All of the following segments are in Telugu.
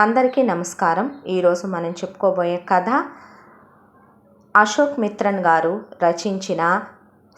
అందరికీ నమస్కారం. ఈరోజు మనం చెప్పుకోబోయే కథ అశోక్ మిత్రన్ గారు రచించిన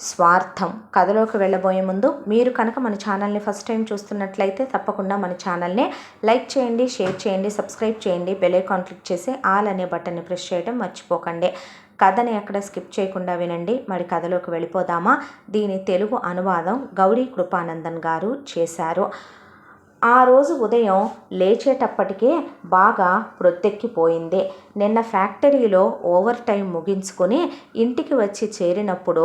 స్వార్థం. కథలోకి వెళ్ళబోయే ముందు మీరు కనుక మన ఛానల్ని ఫస్ట్ టైం చూస్తున్నట్లయితే తప్పకుండా మన ఛానల్ని లైక్ చేయండి షేర్ చేయండి సబ్స్క్రైబ్ చేయండి బెల్ ఐకాన్ క్లిక్ చేసి ఆల్ అనే బటన్ని ప్రెస్ చేయడం మర్చిపోకండి. కథని ఎక్కడ స్కిప్ చేయకుండా వినండి. మరి కథలోకి వెళ్ళిపోదామా? దీని తెలుగు అనువాదం గౌరీ కృపానందన్ గారు చేశారు. ఆ రోజు ఉదయం లేచేటప్పటికే బాగా ప్రొద్దెక్కిపోయింది నిన్న ఫ్యాక్టరీలో ఓవర్ టైం ముగించుకొని ఇంటికి వచ్చి చేరినప్పుడు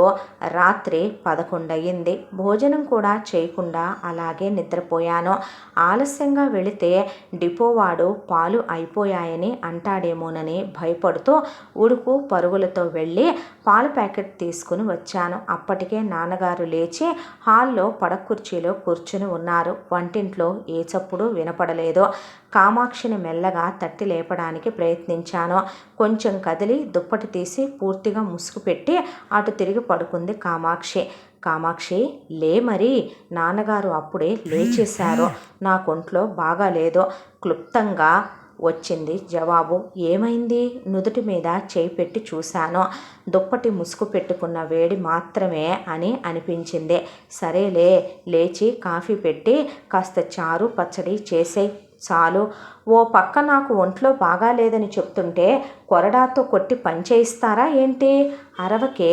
రాత్రి పదకొండయింది భోజనం కూడా చేయకుండా అలాగే నిద్రపోయాను. ఆలస్యంగా వెళితే డిపోవాడు పాలు అయిపోయాయని అంటాడేమోనని భయపడుతూ ఉడుకు పరుగులతో వెళ్ళి పాల ప్యాకెట్ తీసుకుని వచ్చాను. అప్పటికే నాన్నగారు లేచి హాల్లో పడకుర్చీలో కూర్చుని ఉన్నారు. వంటింట్లో ఏ చప్పుడు వినపడలేదు. కామాక్షిని మెల్లగా తట్టి లేపడానికి ప్రయత్నించాను. కొంచెం కదిలి దుప్పటి తీసి పూర్తిగా ముసుగు పెట్టి అటు తిరిగి పడుకుంది కామాక్షి. కామాక్షి లే మరి. నాన్నగారు అప్పుడే లేచేశారు. నాకొంట్లో బాగాలేదు క్లుప్తంగా వచ్చింది జవాబు. ఏమైంది? నుదుటి మీద చేయి పెట్టి చూశాను. దుప్పటి ముసుగు పెట్టుకున్న వేడి మాత్రమే అని అనిపించింది. సరేలే లేచి కాఫీ పెట్టి కాస్త చారు పచ్చడి చేసే చాలు. ఓ పక్క నాకు ఒంట్లో బాగాలేదని చెప్తుంటే కొరడాతో కొట్టి పనిచేయిస్తారా ఏంటి? అరవకే.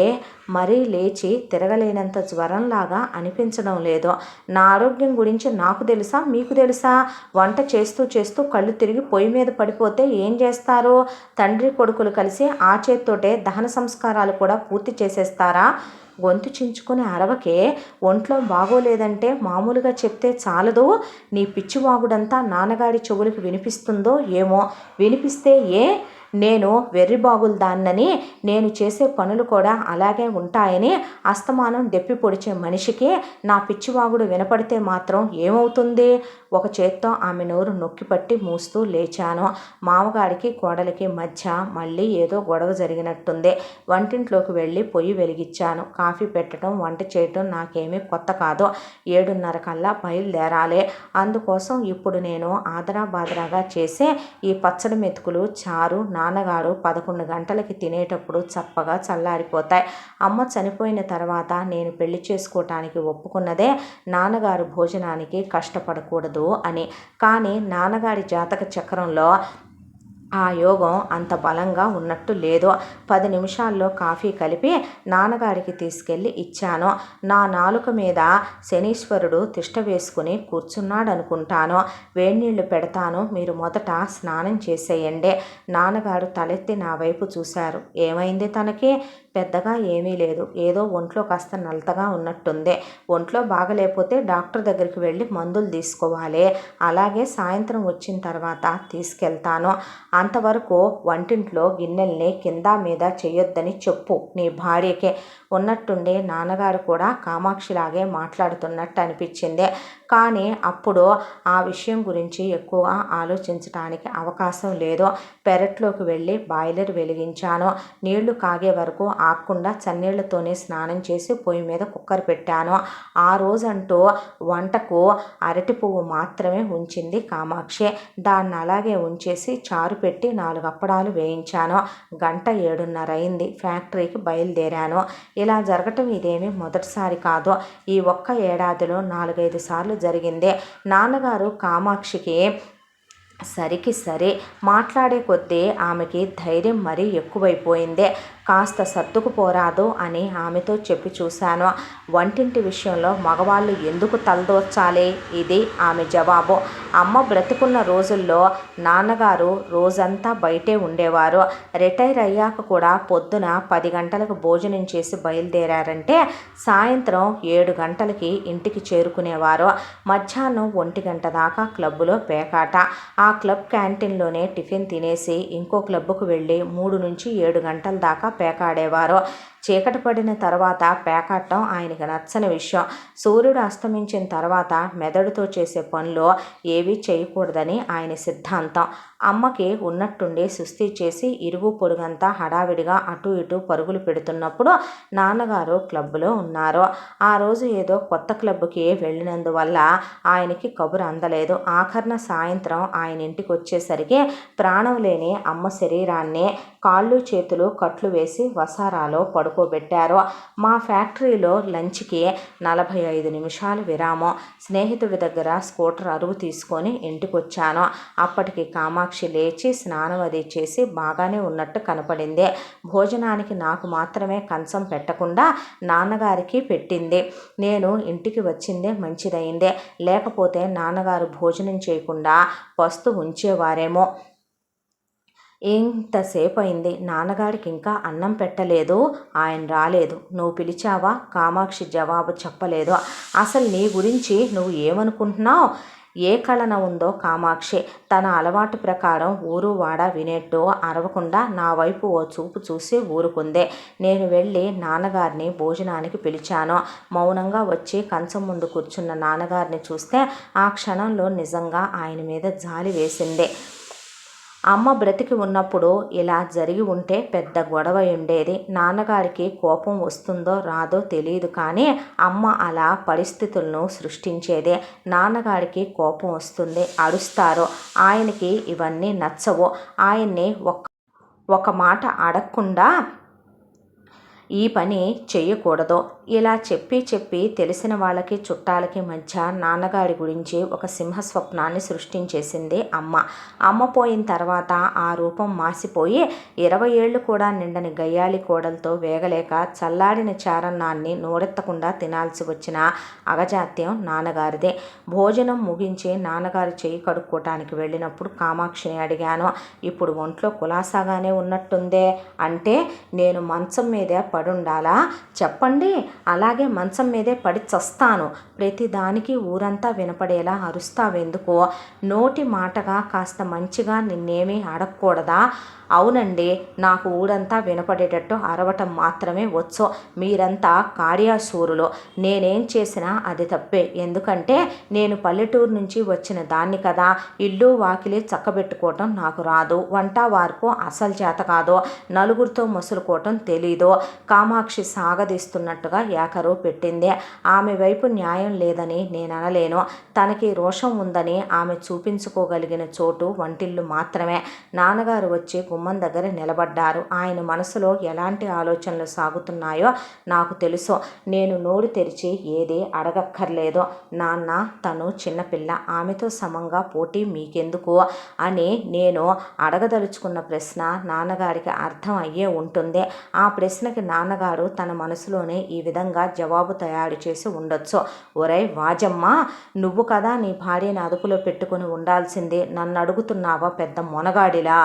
మరీ లేచి తిరగలేనంత జ్వరంలాగా అనిపించడం లేదు. నా ఆరోగ్యం గురించి నాకు తెలుసా? మీకు తెలుసా? వంట చేస్తూ చేస్తూ కళ్ళు తిరిగి పొయ్యి మీద పడిపోతే ఏం చేస్తారు? తండ్రి కొడుకులు కలిసి ఆ చేత్తోటే దహన సంస్కారాలు కూడా పూర్తి చేసేస్తారా? గొంతు చించుకుని అరవకే ఒంట్లో బాగోలేదంటే మామూలుగా చెప్తే చాలదు. నీ పిచ్చివాగుడంతా నాన్నగారి చెవులకు వినిపిస్తుందో ఏమో. వినిపిస్తే ఏ? నేను వెర్రిబాగులు దాన్నని నేను చేసే పనులు కూడా అలాగే ఉంటాయని అస్తమానం దెప్పి పొడిచే మనిషికి నా పిచ్చివాగుడు వినపడితే మాత్రం ఏమవుతుంది? ఒక చేత్తో ఆమె నోరు నొక్కిపట్టి మూస్తూ లేచాను. మామగారికి కోడలికి మధ్య మళ్ళీ ఏదో గొడవ జరిగినట్టుంది. వంటింట్లోకి వెళ్ళి పొయ్యి వెలిగించాను. కాఫీ పెట్టడం వంట చేయటం నాకేమీ కొత్త కాదు. ఏడున్నర కల్లా బయలుదేరాలి. అందుకోసం ఇప్పుడు నేను ఆదరా బాదరాగా చేసే ఈ పచ్చడి మెతుకులు చారు నాన్నగారు పదకొండు గంటలకి తినేటప్పుడు చప్పగా చల్లారిపోతాయి. అమ్మ చనిపోయిన తర్వాత నేను పెళ్ళి చేసుకోవటానికి ఒప్పుకున్నదే నాన్నగారు భోజనానికి కష్టపడకూడదు అని. కానీ నాన్నగారి జాతక చక్రంలో ఆ యోగం అంత బలంగా ఉన్నట్టు లేదు పది నిమిషాల్లో కాఫీ కలిపి నాన్నగారికి తీసుకెళ్ళి ఇచ్చాను. నా నాలుక మీద శనీశ్వరుడు తిష్ట వేసుకుని కూర్చున్నాడు అనుకుంటాను వేడినీళ్ళు పెడతాను. మీరు మొదట స్నానం చేసేయండి. నాన్నగారు తలెత్తి నా వైపు చూశారు. ఏమైంది తనకి? పెద్దగా ఏమీ లేదు. ఏదో ఒంట్లో కాస్త నలతగా ఉన్నట్టుంది. ఒంట్లో బాగలేకపోతే డాక్టర్ దగ్గరికి వెళ్ళి మందులు తీసుకోవాలి. అలాగే సాయంత్రం వచ్చిన తర్వాత తీసుకెళ్తాను. అంతవరకు వంటింట్లో గిన్నెల్ని కింద మీద చేయొద్దని చెప్పు నీ భార్యకే. ఉన్నట్టుండి నాన్నగారు కూడా కామాక్షిలాగే మాట్లాడుతున్నట్టు అనిపించింది. కానీ అప్పుడు ఆ విషయం గురించి ఎక్కువ ఆలోచించడానికి అవకాశం లేదు. పెరట్లోకి వెళ్ళి బాయిలర్ వెలిగించాను. నీళ్ళు కాగే వరకు ఆకుండా చన్నీళ్ళతోనే స్నానం చేసి పొయ్యి మీద కుక్కర్ పెట్టాను. ఆ రోజంటూ వంటకు అరటి పువ్వు మాత్రమే ఉంచింది కామాక్షి. దాన్ని అలాగే ఉంచేసి చారు పెట్టి పెట్టి నాలుగు అప్పడాలు వేయించాను. గంట ఏడున్నర అయింది ఫ్యాక్టరీకి బయలుదేరాను. ఇలా జరగటం ఇదేమి మొదటిసారి కాదు. ఈ ఒక్క ఏడాదిలో నాలుగైదు సార్లు జరిగింది. నాన్నగారు కామాక్షికి సరికి సరే మాట్లాడే కొద్దీ ఆమెకి ధైర్యం మరీ ఎక్కువైపోయింది. కాస్త సర్దుకుపోరాదు అని ఆమెతో చెప్పి చూశాను. వంటింటి విషయంలో మగవాళ్ళు ఎందుకు తలదోర్చాలి? ఇది ఆమె జవాబు. అమ్మ బ్రతుకున్న రోజుల్లో నాన్నగారు రోజంతా బయటే ఉండేవారు. రిటైర్ అయ్యాక కూడా పొద్దున పది గంటలకు భోజనం చేసి బయలుదేరారంటే సాయంత్రం ఏడు గంటలకి ఇంటికి చేరుకునేవారు. మధ్యాహ్నం ఒంటి గంట దాకా క్లబ్లో పేకాట. ఆ క్లబ్ క్యాంటీన్లోనే టిఫిన్ తినేసి ఇంకో క్లబ్కు వెళ్ళి మూడు నుంచి ఏడు గంటల దాకా పేకాడేవారు. చీకటి పడిన తర్వాత పేకాటం ఆయనకి నచ్చని విషయం. సూర్యుడు అస్తమించిన తర్వాత మెదడుతో చేసే పనులు ఏవీ చేయకూడదని ఆయన సిద్ధాంతం. అమ్మకి ఉన్నట్టుండి సుస్థి చేసి ఇరుగు పొడుగంతా హడావిడిగా అటు ఇటు పరుగులు పెడుతున్నప్పుడు నాన్నగారు క్లబ్లో ఉన్నారు. ఆ రోజు ఏదో కొత్త క్లబ్కి వెళ్ళినందువల్ల ఆయనకి కబురు అందలేదు. ఆఖరణ సాయంత్రం ఆయన ఇంటికి వచ్చేసరికి ప్రాణం లేని అమ్మ శరీరాన్ని కాళ్ళు చేతులు కట్లు వేసి వసారాలో పడు పడుకోబెట్టారో. మా ఫ్యాక్టరీలో లంచ్కి నలభై ఐదు నిమిషాలు విరామం. స్నేహితుడి దగ్గర స్కూటర్ అరువు తీసుకొని ఇంటికి వచ్చాను అప్పటికి కామాక్షి లేచి స్నానం అది చేసి బాగానే ఉన్నట్టు కనపడింది. భోజనానికి నాకు మాత్రమే కంచం పెట్టకుండా నాన్నగారికి పెట్టింది. నేను ఇంటికి వచ్చిందే మంచిదైంది. లేకపోతే నాన్నగారు భోజనం చేయకుండా పస్తు ఉంచేవారేమో. ఇంతసేపు అయింది నాన్నగారికి ఇంకా అన్నం పెట్టలేదు ఆయన రాలేదు. నువ్వు పిలిచావా? కామాక్షి జవాబు చెప్పలేదు. అసలు నీ గురించి నువ్వు ఏమనుకుంటున్నావు? ఏ కళన ఉందో కామాక్షి? తన అలవాటు ప్రకారం ఊరు వాడ వినేట్టు అరవకుండా నా వైపు ఓ చూపు చూసి ఊరుకుందే. నేను వెళ్ళి నాన్నగారిని భోజనానికి పిలిచాను. మౌనంగా వచ్చి కంచం ముందు కూర్చున్న నాన్నగారిని చూస్తే ఆ క్షణంలో నిజంగా ఆయన మీద జాలి వేసింది. అమ్మ బ్రతికి ఉన్నప్పుడు ఇలా జరిగి ఉంటే పెద్ద గొడవ ఉండేది. నాన్నగారికి కోపం వస్తుందో రాదో తెలియదు కానీ అమ్మ అలా పరిస్థితులను సృష్టించేదే. నాన్నగారికి కోపం వస్తుంది అరుస్తారు. ఆయనకి ఇవన్నీ నచ్చవు. ఆయన్ని ఒక్క ఒక మాట అడగకుండా ఈ పని చేయకూడదు. ఇలా చెప్పి చెప్పి తెలిసిన వాళ్ళకి చుట్టాలకి మధ్య నాన్నగారి గురించి ఒక సింహ స్వప్నాన్ని సృష్టించేసింది అమ్మ. అమ్మ పోయిన తర్వాత ఆ రూపం మాసిపోయి ఇరవై ఏళ్ళు కూడా నిండని గయ్యాలి కోడలతో వేగలేక చల్లాడిన చారన్నాన్ని నోరెత్తకుండా తినాల్సి వచ్చిన అగజాత్యం నాన్నగారిదే. భోజనం ముగించి నాన్నగారు చేయి కడుక్కోవటానికి వెళ్ళినప్పుడు కామాక్షిని అడిగాను ఇప్పుడు ఒంట్లో కులాసాగానే ఉన్నట్టుందే? అంటే నేను మంచం మీదే పడుండాలా? చెప్పండి అలాగే మంచం మీదే పడి చస్తాను. ప్రతిదానికి ఊరంతా వినపడేలా అరుస్తావెందుకు నోటి మాటగా కాస్త మంచిగా నిన్నేమీ అడగకూడదా అవునండి నాకు ఊరంతా వినపడేటట్టు అరవటం మాత్రమే వచ్చు. మీరంతా కార్యాసూరులు నేనేం చేసినా అది తప్పే. ఎందుకంటే నేను పల్లెటూరు నుంచి వచ్చిన దాన్ని కదా. ఇల్లు వాకిలి చక్కబెట్టుకోవటం నాకు రాదు. వంట వార్పు అసలు చేత కాదు. నలుగురితో మసులుకోవటం తెలీదు. కామాక్షి సాగదీస్తున్నట్టుగా యాకరు పెట్టింది. ఆమె వైపు న్యాయం లేదని నేను అనలేను తనకి రోషం ఉందని ఆమె చూపించుకోగలిగిన చోటు వంటిల్లు మాత్రమే. నాన్నగారు వచ్చి గుమ్మం దగ్గర నిలబడ్డారు. ఆయన మనసులో ఎలాంటి ఆలోచనలు సాగుతున్నాయో నాకు తెలుసు. నేను నోరు తెరిచి ఏది అడగక్కర్లేదు. నాన్న తను చిన్నపిల్ల. ఆమెతో సమంగా పోటీ మీకెందుకు? అని నేను అడగదలుచుకున్న ప్రశ్న నాన్నగారికి అర్థం అయ్యే ఉంటుంది. ఆ ప్రశ్నకి నాన్నగారు తన మనసులోనే ఈ విధంగా జవాబు తయారు చేసి ఉండొచ్చు. ఒరే వాజమ్మ నువ్వు కదా నీ భార్యని అదుపులో పెట్టుకుని ఉండాల్సిందే. నన్ను అడుగుతున్నావా పెద్ద మొనగాడిలా?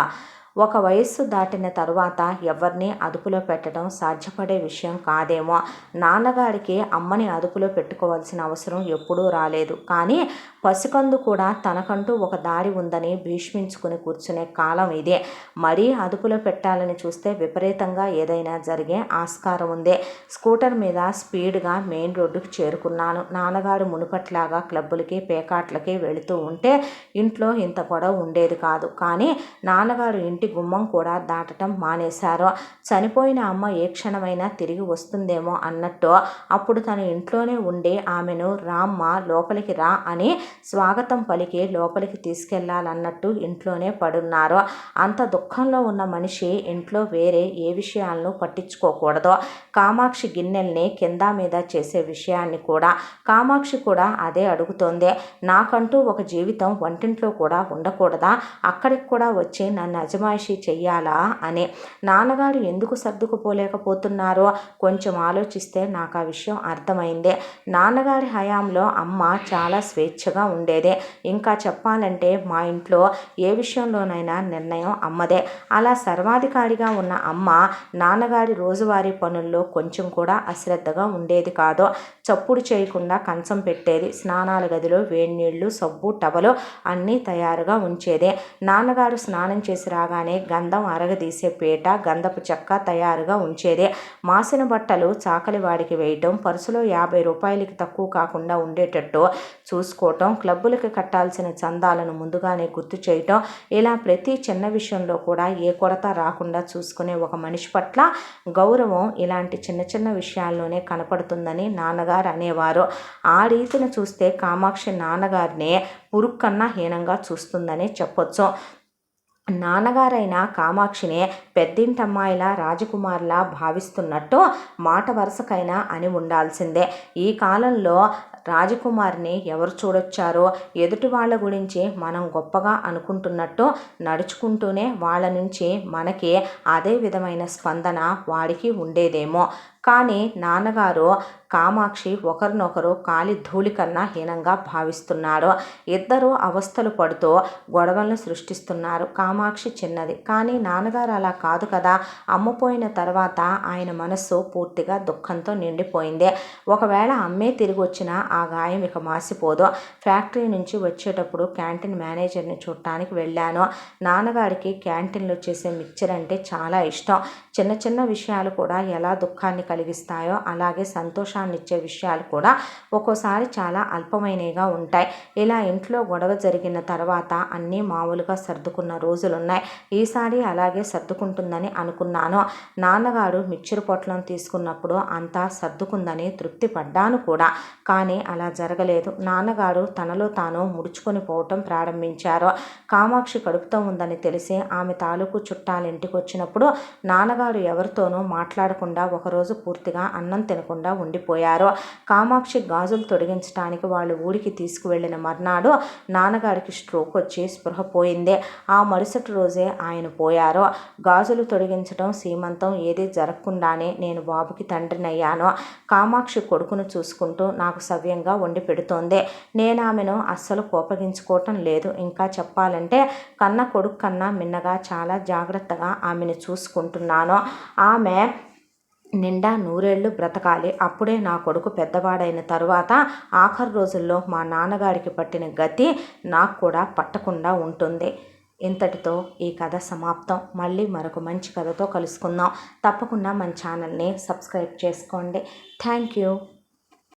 ఒక వయస్సు దాటిన తరువాత ఎవరిని అదుపులో పెట్టడం సాధ్యపడే విషయం కాదేమో. నాన్నగారికి అమ్మని అదుపులో పెట్టుకోవాల్సిన అవసరం ఎప్పుడూ రాలేదు. కానీ పసికందు కూడా తనకంటూ ఒక దారి ఉందని భీష్మించుకుని కూర్చునే కాలం ఇదే. మరీ అదుపులో పెట్టాలని చూస్తే విపరీతంగా ఏదైనా జరిగే ఆస్కారం ఉంది. స్కూటర్ మీద స్పీడ్గా మెయిన్ రోడ్డుకు చేరుకున్నాను. నాన్నగారు మునుపట్లాగా క్లబ్బులకి పేకాట్లకి వెళుతూ ఉంటే ఇంట్లో ఇంత గొడవ ఉండేది కాదు. కానీ నాన్నగారు ఇంటి ఇంటి గుమ్మం కూడా దాటటం మానేశారు. చనిపోయిన అమ్మ ఏ క్షణమైనా తిరిగి వస్తుందేమో అన్నట్టు. అప్పుడు తన ఇంట్లోనే ఉండి ఆమెను రామ్మ లోపలికి రా అని స్వాగతం పలికి లోపలికి తీసుకెళ్ళాలన్నట్టు ఇంట్లోనే పడున్నారు. అంత దుఃఖంలో ఉన్న మనిషి ఇంట్లో వేరే ఏ విషయాలను పట్టించుకోకూడదు. కామాక్షి గిన్నెల్ని కింద మీద చేసే విషయాన్ని కూడా. కామాక్షి కూడా అదే అడుగుతోంది. నాకంటూ ఒక జీవితం వంటింట్లో కూడా ఉండకూడదా? అక్కడికి కూడా వచ్చి నన్ను అజమాయి అజమాయిషీ చెయ్యాలా అని నాన్నగారు ఎందుకు సర్దుకుపోలేకపోతున్నారో కొంచెం ఆలోచిస్తే నాకు ఆ విషయం అర్థమైందే. నాన్నగారి హయాంలో అమ్మ చాలా స్వేచ్ఛగా ఉండేదే. ఇంకా చెప్పాలంటే మా ఇంట్లో ఏ విషయంలోనైనా నిర్ణయం అమ్మదే. అలా సర్వాధికారిగా ఉన్న అమ్మ నాన్నగారి రోజువారీ పనుల్లో కొంచెం కూడా అశ్రద్ధగా ఉండేది కాదు. చప్పుడు చేయకుండా కంచం పెట్టేది స్నానాల గదిలో వేడి నీళ్ళు సబ్బు టవలు అన్నీ తయారుగా ఉంచేదే. నాన్నగారు స్నానం చేసి రాగా రాగానే గంధం అరగదీసే పీట గంధపు చెక్క తయారుగా ఉంచేది. మాసిన బట్టలు చాకలి వాడికి వేయటం పర్సులో యాభై రూపాయలకి తక్కువ కాకుండా ఉండేటట్టు చూసుకోవటం క్లబ్బులకి కట్టాల్సిన చందాలను ముందుగానే గుర్తు చేయటం ఇలా ప్రతి చిన్న విషయంలో కూడా ఏ కొరత రాకుండా చూసుకునే ఒక మనిషి పట్ల గౌరవం ఇలాంటి చిన్న చిన్న విషయాల్లోనే కనపడుతుందని నాన్నగారు అనేవారు. ఆ రీతిని చూస్తే కామాక్షి నాన్నగారిని పురుక్కన్నా హీనంగా చూస్తుందని చెప్పొచ్చు. నాన్నగారైన కామాక్షిని పెద్దింటమ్మాయిలా రాజకుమార్లా భావిస్తున్నట్టు మాట వరుసకైనా అని ఉండాల్సిందే. ఈ కాలంలో రాజకుమారిని ఎవరు చూడొచ్చారో? ఎదుటి వాళ్ళ గురించి మనం గొప్పగా అనుకుంటున్నట్టు నడుచుకుంటూనే వాళ్ళ నుంచి మనకి అదే విధమైన స్పందన వాడికి ఉండేదేమో. కానీ నాన్నగారు కామాక్షి ఒకరినొకరు కాలి ధూళి కన్నా హీనంగా భావిస్తున్నారు. ఇద్దరు అవస్థలు పడుతూ గొడవలను సృష్టిస్తున్నారు. కామాక్షి చిన్నది. కానీ నాన్నగారు అలా కాదు కదా. అమ్మపోయిన తర్వాత ఆయన మనస్సు పూర్తిగా దుఃఖంతో నిండిపోయింది. ఒకవేళ అమ్మే తిరిగి వచ్చినా ఆ గాయం ఇక మాసిపోదు. ఫ్యాక్టరీ నుంచి వచ్చేటప్పుడు క్యాంటీన్ మేనేజర్ని చూడటానికి వెళ్ళాను. నాన్నగారికి క్యాంటీన్లో చేసే మిక్చర్ అంటే చాలా ఇష్టం. చిన్న చిన్న విషయాలు కూడా ఎలా దుఃఖాన్ని కలిగిస్తాయో అలాగే సంతోషాన్ని ఇచ్చే విషయాలు కూడా ఒక్కోసారి చాలా అల్పమైనవిగా ఉంటాయి. ఇలా ఇంట్లో గొడవ జరిగిన తర్వాత అన్నీ మామూలుగా సర్దుకున్న రోజులున్నాయి. ఈసారి అలాగే సర్దుకుంటుందని అనుకున్నాను. నాన్నగారు మిక్చర్ పొట్లం తీసుకున్నప్పుడు అంతా సర్దుకుందని తృప్తి పడ్డాను కూడా. కానీ అలా జరగలేదు. నాన్నగారు తనలో తాను ముడుచుకొని పోవటం ప్రారంభించారు. కామాక్షి కడుపుతో ఉందని తెలిసి ఆమె తాలూకు చుట్టాలు ఇంటికి వచ్చినప్పుడు నాన్నగారు ఎవరితోనూ మాట్లాడకుండా ఒకరోజు పూర్తిగా అన్నం తినకుండా ఉండిపోయారు. కామాక్షి గాజులు తొడిగించడానికి వాళ్ళు ఊరికి తీసుకువెళ్ళిన మర్నాడు నాన్నగారికి స్ట్రోక్ వచ్చి స్పృహ పోయింది. ఆ మరుసటి రోజే ఆయన పోయారు. గాజులు తొడిగించడం సీమంతం ఏది జరగకుండానే నేను బాబుకి తండ్రినయ్యాను. కామాక్షి కొడుకును చూసుకుంటూ నాకు సవ్యంగా వండి పెడుతోంది. నేను ఆమెను అస్సలు కోపగించుకోవటం లేదు. ఇంకా చెప్పాలంటే కన్న కొడుకు కన్నా మిన్నగా చాలా జాగ్రత్తగా ఆమెను చూసుకుంటున్నాను. ఆమె నిండా నూరేళ్ళు బ్రతకాలి. అప్పుడే నా కొడుకు పెద్దవాడైన తరువాత ఆఖరి రోజుల్లో మా నాన్నగారికి పట్టిన గతి నాకు కూడా పట్టకుండా ఉంటుంది. ఇంతటితో ఈ కథ సమాప్తం. మళ్ళీ మరొక మంచి కథతో కలుసుకుందాం. తప్పకుండా మన ఛానల్ని సబ్స్క్రైబ్ చేసుకోండి. Thank you.